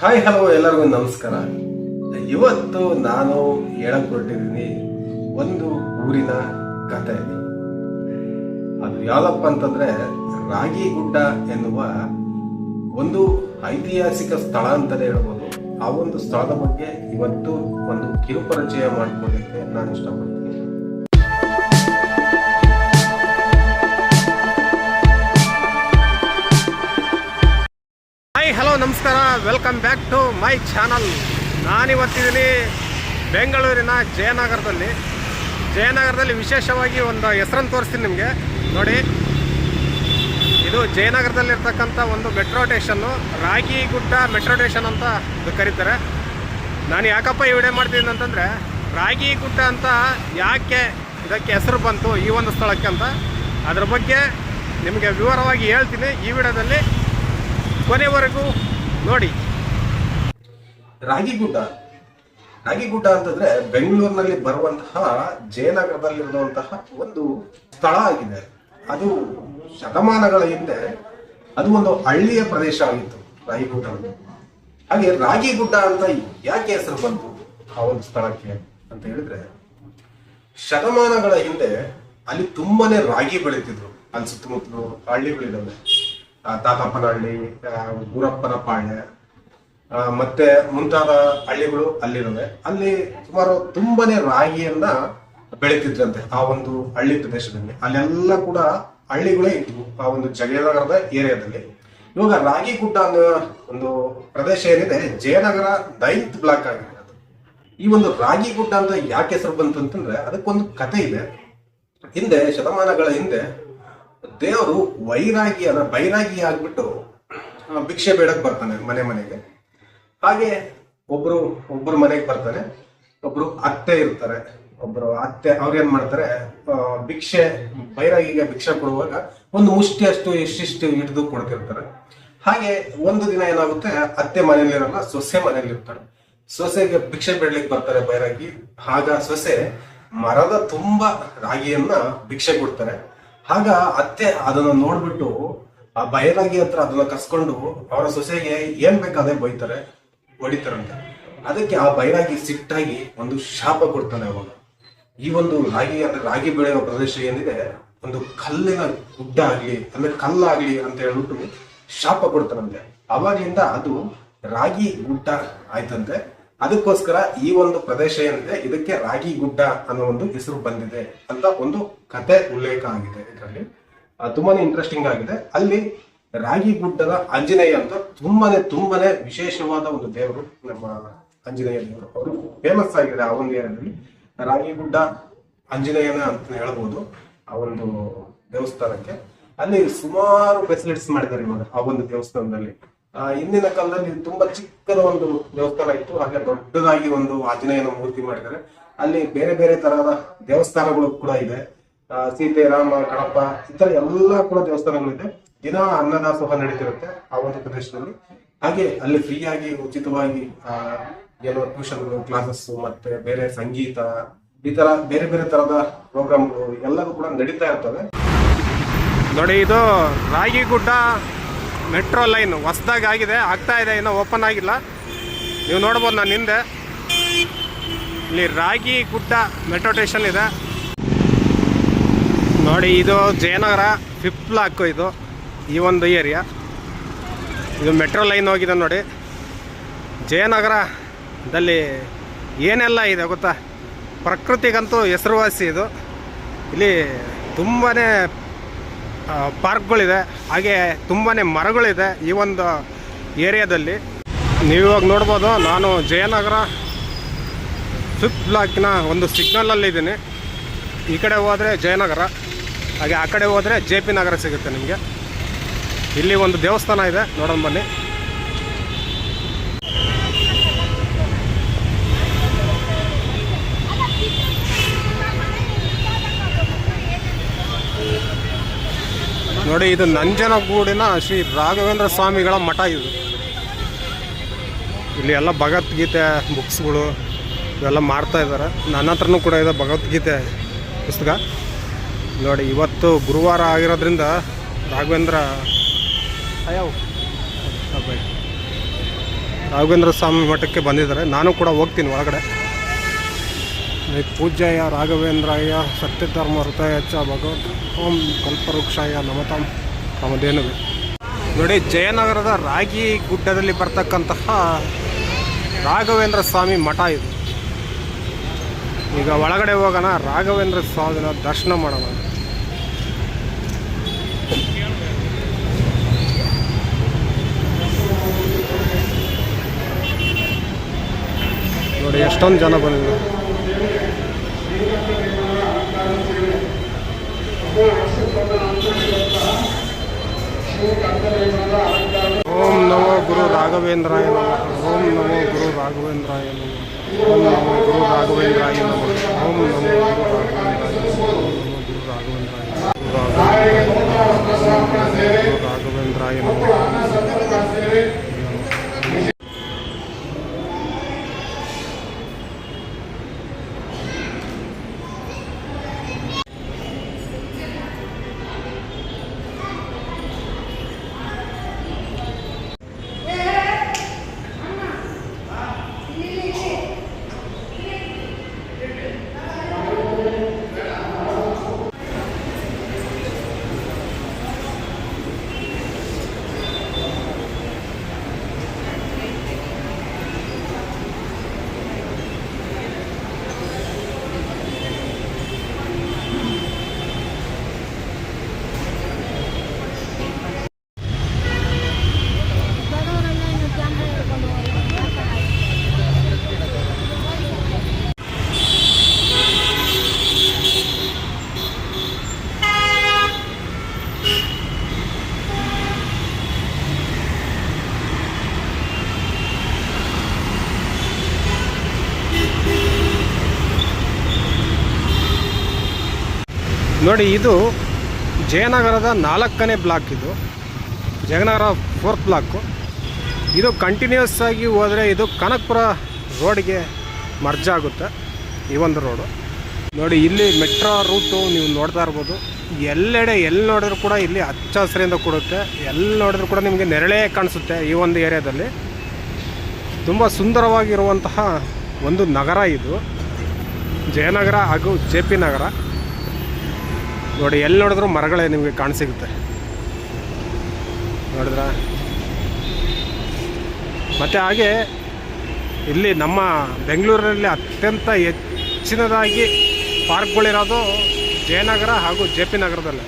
Hi hello ಎಲ್ಲರಿಗೂ ನಮಸ್ಕಾರ. ಇವತ್ತು ನಾನು ಹೇಳಕ್ ಒಂದು ಊರಿನ ಕತೆ. ಅದು ಯಾವ್ದಪ್ಪ ಅಂತಂದ್ರೆ ರಾಗಿಗುಡ್ಡ ಎನ್ನುವ ಒಂದು ಐತಿಹಾಸಿಕ ಸ್ಥಳ ಅಂತಲೇ ಹೇಳ್ಬೋದು. ಆ ಒಂದು ಸ್ಥಳದ ಬಗ್ಗೆ ಇವತ್ತು ಒಂದು ಕಿರುಪರಿಚಯ ಮಾಡ್ಕೊಳ್ಳಿಕ್ಕೆ ನಾನು ಇಷ್ಟಪಡ್ತೀನಿ. ನಮಸ್ಕಾರ welcome back to my channel ನಾನಿವತ್ತಿದ್ದೀನಿ ಬೆಂಗಳೂರಿನ ಜಯನಗರದಲ್ಲಿ. ಜಯನಗರದಲ್ಲಿ ವಿಶೇಷವಾಗಿ ಒಂದು ಹೆಸರನ್ನು ತೋರಿಸ್ತೀನಿ ನಿಮಗೆ. ನೋಡಿ, ಇದು ಜಯನಗರದಲ್ಲಿರ್ತಕ್ಕಂಥ ಒಂದು ಮೆಟ್ರೋ ಟೇಷನ್ನು ರಾಗಿ ಗುಡ್ಡ ಮೆಟ್ರೋ ಸ್ಟೇಷನ್ ಅಂತ ಇದು ಕರೀತಾರೆ. ನಾನು ಯಾಕಪ್ಪ ಈ ವಿಡಿಯೋ ಮಾಡ್ತಿದ್ದೀನಿ ಅಂತಂದರೆ, ರಾಗಿಗುಡ್ಡ ಅಂತ ಯಾಕೆ ಇದಕ್ಕೆ ಹೆಸರು ಬಂತು ಈ ಒಂದು ಸ್ಥಳಕ್ಕೆ ಅಂತ. ಅದ್ರ ಬಗ್ಗೆ ನಿಮಗೆ ವಿವರವಾಗಿ ಹೇಳ್ತೀನಿ ಈ ವಿಡಿಯೋದಲ್ಲಿ. ಕೊನೆವರೆಗೂ ನೋಡಿ. ರಾಗಿಗುಡ್ಡ ರಾಗಿಗುಡ್ಡ ಅಂತಂದ್ರೆ ಬೆಂಗಳೂರಿನಲ್ಲಿ ಬರುವಂತಹ ಜಯನಗರದಲ್ಲಿರುವಂತಹ ಒಂದು ಸ್ಥಳ ಆಗಿದೆ. ಅದು ಶತಮಾನಗಳ ಹಿಂದೆ ಅದು ಒಂದು ಹಳ್ಳಿಯ ಪ್ರದೇಶ ಆಗಿತ್ತು ರಾಗಿಗುಡ್ಡ ಅಂತ. ಹಾಗೆ ರಾಗಿಗುಡ್ಡ ಅಂತ ಯಾಕೆ ಹೆಸರು ಬಂತು? ಆ ಒಂದು ಸ್ಥಳಕ್ಕೆ ಅಂತ ಹೇಳಿದ್ರೆ, ಶತಮಾನಗಳ ಹಿಂದೆ ಅಲ್ಲಿ ತುಂಬಾನೇ ರಾಗಿ ಬೆಳೀತಿದ್ರು. ಅಲ್ಲಿ ಸುತ್ತಮುತ್ತಲು ಹಳ್ಳಿಗಳಿದ್ದಾವೆ. ತಾತಪ್ಪನಹಳ್ಳಿ ಆ, ಗುರಪ್ಪನ ಪಾಳ್ಯ ಆ, ಮತ್ತೆ ಮುಂತಾದ ಹಳ್ಳಿಗಳು ಅಲ್ಲಿರುವೆ. ಅಲ್ಲಿ ಸುಮಾರು ತುಂಬಾನೇ ರಾಗಿಯನ್ನ ಬೆಳೀತಿದ್ರಂತೆ ಆ ಒಂದು ಹಳ್ಳಿ ಪ್ರದೇಶದಲ್ಲಿ. ಅಲ್ಲೆಲ್ಲ ಕೂಡ ಹಳ್ಳಿಗಳೇ ಇದ್ವು ಆ ಒಂದು ಜಯನಗರದ ಏರಿಯಾದಲ್ಲಿ. ಇವಾಗ ರಾಗಿ ಗುಡ್ಡ ಅನ್ನೋ ಒಂದು ಪ್ರದೇಶ ಏನಿದೆ ಜಯನಗರ ನೈನ್ತ್ ಬ್ಲಾಕ್ ಆಗಿದೆ ಅದು. ಈ ಒಂದು ರಾಗಿ ಗುಡ್ಡ ಅಂತ ಯಾಕೆ ಹೆಸರು ಬಂತು ಅಂತಂದ್ರೆ ಅದಕ್ಕೊಂದು ಕತೆ ಇದೆ. ಹಿಂದೆ ಶತಮಾನಗಳ ಹಿಂದೆ ದೇವರು ವೈರಾಗಿ ಅದ ಬೈರಾಗಿ ಆಗ್ಬಿಟ್ಟು ಭಿಕ್ಷೆ ಬೇಡಕ್ ಬರ್ತಾನೆ ಮನೆ ಮನೆಗೆ. ಹಾಗೆ ಒಬ್ರು ಒಬ್ರು ಮನೆಗೆ ಬರ್ತಾನೆ. ಒಬ್ರು ಅತ್ತೆ ಇರ್ತಾರೆ. ಒಬ್ರು ಅತ್ತೆ ಅವ್ರೇನ್ ಮಾಡ್ತಾರೆ ಭಿಕ್ಷೆ, ಬೈರಾಗಿಗೆ ಭಿಕ್ಷೆ ಕೊಡುವಾಗ ಒಂದು ಮುಷ್ಟಿ ಅಷ್ಟು ಎಷ್ಟಿಷ್ಟು ಹಿಡಿದು ಕೊಡ್ತಿರ್ತಾರೆ. ಹಾಗೆ ಒಂದು ದಿನ ಏನಾಗುತ್ತೆ, ಅತ್ತೆ ಮನೇಲಿರಲ್ಲ ಸೊಸೆ ಮನೇಲಿ ಇರ್ತಾರೆ ಸೊಸೆಗೆ ಭಿಕ್ಷೆ ಬೇಡಲಿಕ್ಕೆ ಬರ್ತಾರೆ ಬೈರಾಗಿ. ಆಗ ಸೊಸೆ ಮರದ ತುಂಬಾ ರಾಗಿಯನ್ನ ಭಿಕ್ಷೆ ಕೊಡ್ತಾರೆ. ಆಗ ಅತ್ತೆ ಅದನ್ನ ನೋಡ್ಬಿಟ್ಟು ಆ ಬಯಲಾಗಿ ಹತ್ರ ಅದನ್ನ ಕಸ್ಕೊಂಡು ಅವರ ಸೊಸೆಗೆ ಏನ್ ಬೇಕಾದ್ರೆ ಬೈತಾರೆ ಹೊಡಿತಾರಂತೆ ಅದಕ್ಕೆ ಆ ಬೈರಾಗಿ ಸಿಟ್ಟಾಗಿ ಒಂದು ಶಾಪ ಕೊಡ್ತಾನೆ ಅವಾಗ. ಈ ಒಂದು ರಾಗಿ ಅಂದ್ರೆ ರಾಗಿ ಬೆಳೆಯುವ ಪ್ರದೇಶ ಏನಿದೆ, ಒಂದು ಕಲ್ಲಿನ ಗುಡ್ಡ ಆಗ್ಲಿ, ಅಂದ್ರೆ ಕಲ್ಲಾಗ್ಲಿ ಅಂತ ಹೇಳ್ಬಿಟ್ಟು ಶಾಪ ಕೊಡ್ತಾರಂತೆ ಅವಾಗಿಂದ ಅದು ರಾಗಿ ಗುಡ್ಡ ಆಯ್ತಂತೆ. ಅದಕ್ಕೋಸ್ಕರ ಈ ಒಂದು ಪ್ರದೇಶ ಏನಿದೆ, ಇದಕ್ಕೆ ರಾಗಿ ಗುಡ್ಡ ಅನ್ನೋ ಒಂದು ಹೆಸರು ಬಂದಿದೆ ಅಂತ ಒಂದು ಕತೆ ಉಲ್ಲೇಖ ಆಗಿದೆ ಇದರಲ್ಲಿ. ತುಂಬಾನೇ ಇಂಟ್ರೆಸ್ಟಿಂಗ್ ಆಗಿದೆ. ಅಲ್ಲಿ ರಾಗಿ ಗುಡ್ಡದ ಆಂಜನೇಯ ಅಂತ ತುಂಬಾನೇ ತುಂಬಾನೇ ವಿಶೇಷವಾದ ಒಂದು ದೇವರು, ನಮ್ಮ ಆಂಜನೇಯ ದೇವರು. ಅವರು ಫೇಮಸ್ ಆಗಿದೆ ಆ ಒಂದು ಏರಿಯಾದಲ್ಲಿ. ರಾಗಿ ಗುಡ್ಡ ಆಂಜನೇಯನ ಅಂತ ಹೇಳ್ಬೋದು ಆ ಒಂದು ದೇವಸ್ಥಾನಕ್ಕೆ. ಅಲ್ಲಿ ಸುಮಾರು ಫೆಸಿಲಿಟೀಸ್ ಮಾಡಿದ್ದಾರೆ ಇವಾಗ ಆ ಒಂದು ದೇವಸ್ಥಾನದಲ್ಲಿ. ಹಿಂದಿನ ಕಾಲದಲ್ಲಿ ತುಂಬಾ ಚಿಕ್ಕದ ಒಂದು ದೇವಸ್ಥಾನ ಇತ್ತು, ಹಾಗೆ ದೊಡ್ಡದಾಗಿ ಒಂದು ಆಂಜನೇಯನ ಮೂರ್ತಿ ಮಾಡಿದ್ದಾರೆ. ಅಲ್ಲಿ ಬೇರೆ ಬೇರೆ ತರಹದ ದೇವಸ್ಥಾನಗಳು ಕೂಡ ಇದೆ. ಸೀತೆ, ರಾಮ ಕಡಪ ಈ ತರ ಎಲ್ಲ ಕೂಡ ದೇವಸ್ಥಾನಗಳಿದೆ. ದಿನ ಅನ್ನದಾಸೋಹ ನಡೀತಿರುತ್ತೆ ಆ ಒಂದು ಪ್ರದೇಶದಲ್ಲಿ. ಹಾಗೆ ಅಲ್ಲಿ ಫ್ರೀಯಾಗಿ ಉಚಿತವಾಗಿ ಏನೋ ಟ್ಯೂಷನ್ಗಳು ಕ್ಲಾಸಸ್ ಮತ್ತೆ ಬೇರೆ ಸಂಗೀತ, ಈ ತರ ಬೇರೆ ಬೇರೆ ತರಹದ ಪ್ರೋಗ್ರಾಮ್ಗಳು ಎಲ್ಲವೂ ಕೂಡ ನಡೀತಾ ಇರ್ತವೆ. ನೋಡಿ, ಇದು ರಾಗಿಗುಡ್ಡ ಮೆಟ್ರೋ ಲೈನ್ ಹೊಸದಾಗಿ ಆಗಿದೆ, ಆಗ್ತಾ ಇದೆ, ಇನ್ನೂ ಓಪನ್ ಆಗಿಲ್ಲ. ನೀವು ನೋಡ್ಬೋದು ನಾನು ಹಿಂದೆ. ಇಲ್ಲಿ ರಾಗಿ ಗುಡ್ಡ ಮೆಟ್ರೋ ಸ್ಟೇಷನ್ ಇದೆ. ನೋಡಿ, ಇದು ಜಯನಗರ ಫಿಫ್ತ್ ಬ್ಲಾಕು ಇದು, ಈ ಒಂದು ಏರಿಯಾ. ಇದು ಮೆಟ್ರೋ ಲೈನ್ ಹೋಗಿದೆ ನೋಡಿ. ಜಯನಗರದಲ್ಲಿ ಏನೆಲ್ಲ ಇದೆ ಗೊತ್ತಾ? ಪ್ರಕೃತಿಗಂತೂ ಹೆಸರುವಾಸಿ ಇದು. ಇಲ್ಲಿ ತುಂಬಾ ಪಾರ್ಕ್ಗಳಿದೆ. ಹಾಗೆ ತುಂಬಾ ಮರಗಳಿದೆ ಈ ಒಂದು ಏರಿಯಾದಲ್ಲಿ. ನೀವು ಇವಾಗ ನೋಡ್ಬೋದು, ನಾನು ಜಯನಗರ ಫಿಫ್ತ್ ಬ್ಲಾಕಿನ ಒಂದು ಸಿಗ್ನಲಲ್ಲಿದ್ದೀನಿ. ಈ ಕಡೆ ಹೋದರೆ ಜಯನಗರ, ಹಾಗೆ ಆ ಕಡೆ ಹೋದರೆ ಜೆ ಪಿ ನಗರ ಸಿಗುತ್ತೆ ನಿಮಗೆ. ಇಲ್ಲಿ ಒಂದು ದೇವಸ್ಥಾನ ಇದೆ, ನೋಡೋಣ ಬನ್ನಿ. ನೋಡಿ, ಇದು ನಂಜನಗೂಡಿನ ಶ್ರೀ ರಾಘವೇಂದ್ರ ಸ್ವಾಮಿಗಳ ಮಠ ಇದು. ಇಲ್ಲಿ ಎಲ್ಲ ಭಗವದ್ಗೀತೆ ಬುಕ್ಸ್ಗಳು ಇವೆಲ್ಲ ಮಾಡ್ತಾ ಇದ್ದಾರೆ. ನನ್ನ ಹತ್ರನೂ ಕೂಡ ಇದೆ ಭಗವದ್ಗೀತೆ ಪುಸ್ತಕ. ನೋಡಿ, ಇವತ್ತು ಗುರುವಾರ ಆಗಿರೋದ್ರಿಂದ ರಾಘವೇಂದ್ರ ರಾಘವೇಂದ್ರ ಸ್ವಾಮಿ ಮಠಕ್ಕೆ ಬಂದಿದ್ದಾರೆ. ನಾನು ಕೂಡ ಹೋಗ್ತೀನಿ ಒಳಗಡೆ. ಪೂಜ್ಯಾಯ ರಾಘವೇಂದ್ರಾಯ ಸತ್ಯಧರ್ಮ ಹೃದಯ ಚ ಭಗವತ್ ಓಂ ಕಲ್ಪವೃಕ್ಷಾಯ ನಮತಾಂ ನಮದೇನುವೆ ನೋಡಿ, ಜಯನಗರದ ರಾಗಿ ಗುಡ್ಡದಲ್ಲಿ ಬರ್ತಕ್ಕಂತಹ ರಾಘವೇಂದ್ರ ಸ್ವಾಮಿ ಮಠ ಇದು. ಈಗ ಒಳಗಡೆ ಹೋಗೋಣ, ರಾಘವೇಂದ್ರ ಸ್ವಾಮಿನ ದರ್ಶನ ಮಾಡೋಣ. ನೋಡಿ, ಎಷ್ಟೊಂದು ಜನ ಬಂದಿದ್ದಾರೆ. ಓಂ ನಮೋ ಗುರು ರಾಘವೇಂದ್ರಾಯ ನಮಃ ಓಂ ನಮೋ ಗುರು ರಾಘವೇಂದ್ರಾಯ ನಮಃ ಓಂ ನಮೋ ಗುರು ರಾಘವೇಂದ್ರಾಯ ನಮಃ ಓಂ ನಮೋ ಗುರು ರಾಘವೇಂದ್ರಾಯ ನೋಡಿ, ಇದು ಜಯನಗರದ ನಾಲ್ಕನೇ ಬ್ಲಾಕ್ ಇದು. Jayanagar fourth block. ಇದು ಕಂಟಿನ್ಯೂಸ್ ಆಗಿ ಹೋದರೆ ಇದು ಕನಕಪುರ ರೋಡ್ಗೆ ಮರ್ಜ್ ಆಗುತ್ತೆ. ಈ ಒಂದು ರೋಡು. ನೋಡಿ, ಇಲ್ಲಿ ಮೆಟ್ರೋ ರೂಟು ನೀವು ನೋಡ್ತಾ ಇರ್ಬೋದು. ಎಲ್ಲೆಡೆ ಎಲ್ಲಿ ನೋಡಿದ್ರು ಕೂಡ ಇಲ್ಲಿ ಹಚ್ಚ ಹಸಿರಿಂದ ಕೊಡುತ್ತೆ. ಎಲ್ಲಿ ನೋಡಿದ್ರು ಕೂಡ ನಿಮಗೆ ನೆರಳೇ ಕಾಣಿಸುತ್ತೆ ಈ ಒಂದು ಏರಿಯಾದಲ್ಲಿ. ತುಂಬ ಸುಂದರವಾಗಿರುವಂತಹ ಒಂದು ನಗರ ಇದು. ಜಯನಗರ ಹಾಗೂ ಜೆ ಪಿ ನಗರ. ನೋಡಿ, ಎಲ್ಲಿ ನೋಡಿದ್ರು ಮರಗಳೇ ನಿಮಗೆ ಕಾಣಸಿಗುತ್ತೆ. ನೋಡಿದ್ರ? ಮತ್ತು ಹಾಗೆ ಇಲ್ಲಿ ನಮ್ಮ ಬೆಂಗಳೂರಿನಲ್ಲಿ ಅತ್ಯಂತ ಹೆಚ್ಚಿನದಾಗಿ ಪಾರ್ಕ್ಗಳಿರೋದು ಜಯನಗರ ಹಾಗೂ ಜೆ ಪಿ ನಗರದಲ್ಲೇ.